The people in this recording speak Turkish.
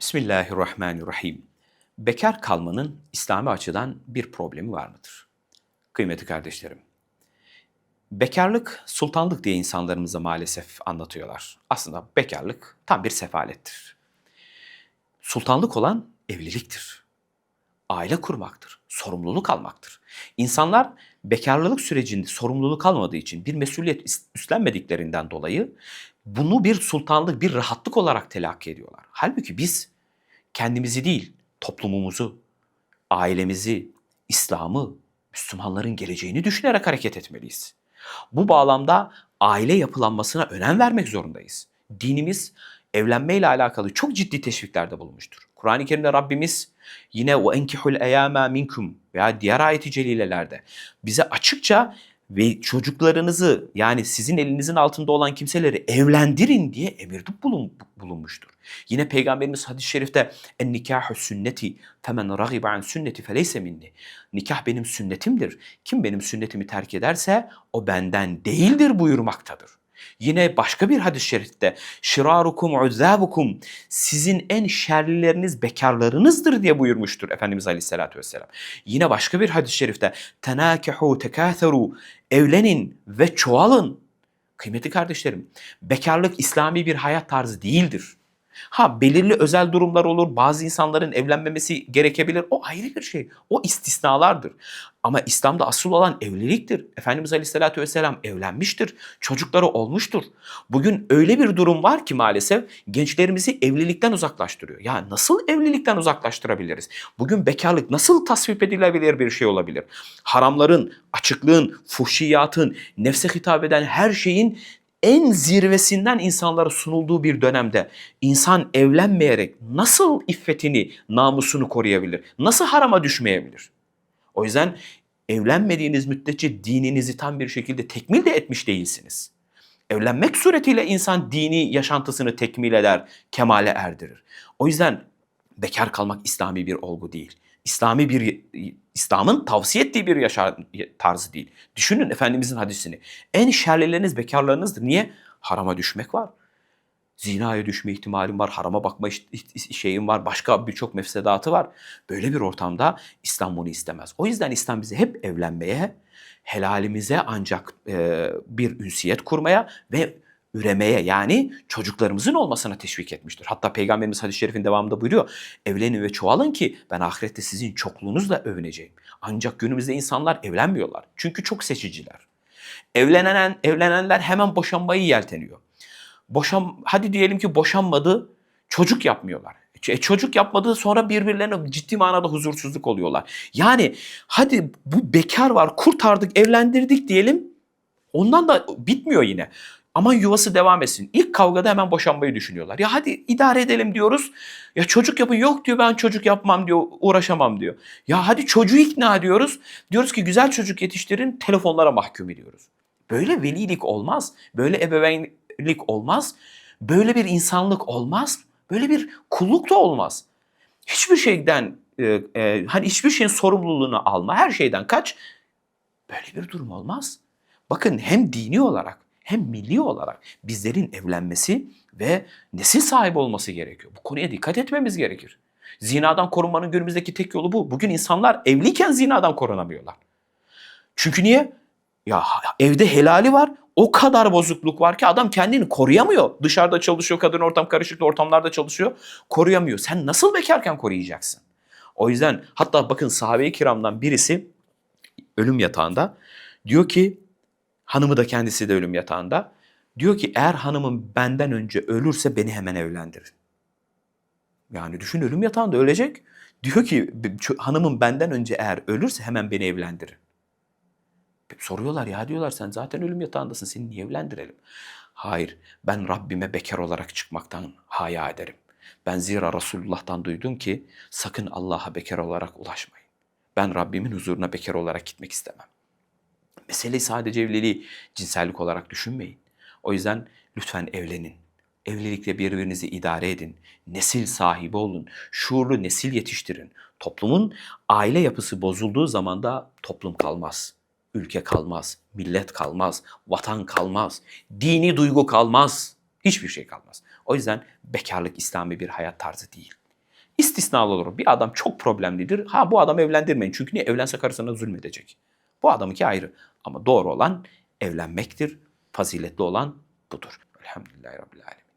Bismillahirrahmanirrahim. Bekar kalmanın İslami açıdan bir problemi var mıdır? Kıymetli kardeşlerim, bekarlık sultanlık diye insanlarımıza maalesef anlatıyorlar. Aslında bekarlık tam bir sefalettir. Sultanlık olan evliliktir. Aile kurmaktır, sorumluluk almaktır. İnsanlar bekarlılık sürecinde sorumluluk almadığı için bir mesuliyet üstlenmediklerinden dolayı bunu bir sultanlık, bir rahatlık olarak telakki ediyorlar. Halbuki biz kendimizi değil, toplumumuzu, ailemizi, İslam'ı, Müslümanların geleceğini düşünerek hareket etmeliyiz. Bu bağlamda aile yapılanmasına önem vermek zorundayız. Dinimiz evlenmeyle alakalı çok ciddi teşviklerde bulunmuştur. Kur'an-ı Kerim'de Rabbimiz yine o enkihul eyama minkum veya diğer ayeti celilelerde bize açıkça ve çocuklarınızı yani sizin elinizin altında olan kimseleri evlendirin diye emirde bulun, bulunmuştur. Yine Peygamberimiz hadis-i şerifte en nikahu sünneti femen ragibe an sünneti feleyse minni. Nikah benim sünnetimdir. Kim benim sünnetimi terk ederse o benden değildir buyurmaktadır. Yine başka bir hadis-i şerifte şirarukum uzzabukum sizin en şerlileriniz bekarlarınızdır diye buyurmuştur Efendimiz Aleyhisselatü Vesselam. Yine başka bir hadis-i şerifte tenâkehu tekâtheru evlenin ve çoğalın. Kıymetli kardeşlerim bekarlık İslami bir hayat tarzı değildir. Ha belirli özel durumlar olur. Bazı insanların evlenmemesi gerekebilir. O ayrı bir şey. O istisnalardır. Ama İslam'da asıl olan evliliktir. Efendimiz Aleyhisselatü Vesselam evlenmiştir. Çocukları olmuştur. Bugün öyle bir durum var ki maalesef gençlerimizi evlilikten uzaklaştırıyor. Ya nasıl evlilikten uzaklaştırabiliriz? Bugün bekarlık nasıl tasvip edilebilir bir şey olabilir? Haramların, açıklığın, fuhşiyatın, nefse hitap eden her şeyin en zirvesinden insanlara sunulduğu bir dönemde insan evlenmeyerek nasıl iffetini, namusunu koruyabilir? Nasıl harama düşmeyebilir? O yüzden evlenmediğiniz müddetçe dininizi tam bir şekilde tekmil de etmiş değilsiniz. Evlenmek suretiyle insan dini yaşantısını tekmil eder, kemale erdirir. O yüzden bekar kalmak İslami bir olgu değil. İslami bir İslam'ın tavsiye ettiği bir yaşam tarzı değil. Düşünün Efendimizin hadisini. En şerlileriniz bekarlarınızdır. Niye? Harama düşmek var. Zinaya düşme ihtimalim var, harama bakma şeyim var, başka birçok mefsedatı var. Böyle bir ortamda İslam bunu istemez. O yüzden İslam bizi hep evlenmeye, helalimize ancak e, bir ünsiyet kurmaya ve üremeye yani çocuklarımızın olmasına teşvik etmiştir. Hatta Peygamberimiz hadis-i şerifin devamında buyuruyor. Evlenin ve çoğalın ki ben ahirette sizin çokluğunuzla övüneceğim. Ancak günümüzde insanlar evlenmiyorlar. Çünkü çok seçiciler. Evlenen, evlenenler hemen boşanmayı yelteniyor. Boşan, hadi diyelim ki boşanmadı, çocuk yapmıyorlar. E, çocuk yapmadığı sonra birbirlerine ciddi manada huzursuzluk oluyorlar. Yani hadi bu bekar var kurtardık evlendirdik diyelim ondan da bitmiyor yine. Ama yuvası devam etsin. İlk kavgada hemen boşanmayı düşünüyorlar. Ya hadi idare edelim diyoruz. Ya çocuk yapın yok diyor ben çocuk yapmam diyor uğraşamam diyor. Ya hadi çocuğu ikna ediyoruz. Diyoruz ki güzel çocuk yetiştirin telefonlara mahkum ediyoruz. Böyle velilik olmaz. Böyle ebeveynlik olmaz. Böyle bir insanlık olmaz. Böyle bir kulluk da olmaz. Hiçbir şeyden e, e, hani hiçbir şeyin sorumluluğunu alma. Her şeyden kaç. Böyle bir durum olmaz. Bakın hem dini olarak hem milli olarak bizlerin evlenmesi ve nesil sahibi olması gerekiyor. Bu konuya dikkat etmemiz gerekir. Zinadan korunmanın günümüzdeki tek yolu bu. Bugün insanlar evliyken zinadan korunamıyorlar. Çünkü niye? Ya evde helali var. O kadar bozukluk var ki adam kendini koruyamıyor. Dışarıda çalışıyor, kadın ortam karışık ortamlarda çalışıyor. Koruyamıyor. Sen nasıl bekarken koruyacaksın? O yüzden hatta bakın sahabe-i kiramdan birisi ölüm yatağında diyor ki Hanımı da kendisi de ölüm yatağında. Diyor ki eğer hanımım benden önce ölürse beni hemen evlendirin. Yani düşün ölüm yatağında ölecek. Diyor ki hanımım benden önce eğer ölürse hemen beni evlendirin. Soruyorlar ya diyorlar sen zaten ölüm yatağındasın seni niye evlendirelim? Hayır ben Rabbime bekar olarak çıkmaktan haya ederim. Ben zira Resulullah'tan duydum ki sakın Allah'a bekar olarak ulaşmayın. Ben Rabbimin huzuruna bekar olarak gitmek istemem. Mesele sadece evliliği cinsellik olarak düşünmeyin. O yüzden lütfen evlenin. Evlilikle birbirinizi idare edin. Nesil sahibi olun. Şuurlu nesil yetiştirin. Toplumun aile yapısı bozulduğu zaman da toplum kalmaz. Ülke kalmaz, millet kalmaz, vatan kalmaz, dini duygu kalmaz. Hiçbir şey kalmaz. O yüzden bekarlık İslami bir hayat tarzı değil. İstisnalı olur. Bir adam çok problemlidir. Ha bu adamı evlendirmeyin. Çünkü niye? Evlense karısına zulmedecek. Bu adamınki ayrı. Ama doğru olan evlenmektir. Faziletli olan budur. Elhamdülillahi Rabbil Alemin.